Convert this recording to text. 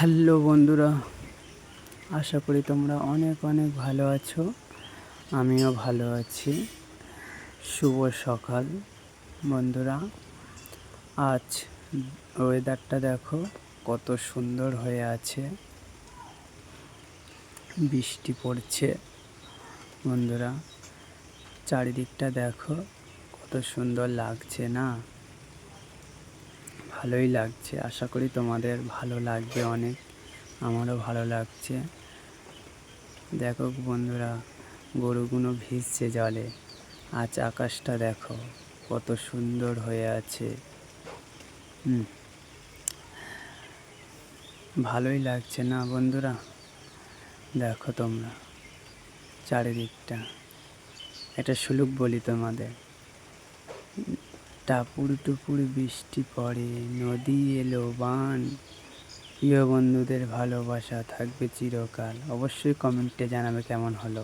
Hello বন্ধুরা, আশা করি তোমরা অনেক অনেক ভালো আছো, আমিও ভালো আছি। শুভ সকাল বন্ধুরা, আজ ওয়েদারটা দেখো কত সুন্দর হয়ে আছে। বৃষ্টি পড়ছে বন্ধুরা, চারিদিকটা দেখো কত সুন্দর লাগছে না? ভালোই লাগছে। আশা করি তোমাদের ভালো লাগবে অনেক, আমারও ভালো লাগছে। দেখো বন্ধুরা গরুগুলো ভিজছে জলে। আজ আকাশটা দেখো, কত সুন্দর হয়ে আছে। ভালোই লাগছে না বন্ধুরা? দেখো তোমরা, চারিদিকটা। এটা সুলুক বলি তোমাদের। টাপুর টুপুর বৃষ্টি পড়ে, নদী এলো, বান। প্রিয় বন্ধুদের ভালোবাসা থাকবে চিরকাল। অবশ্যই কমেন্টে জানাবে কেমন হলো।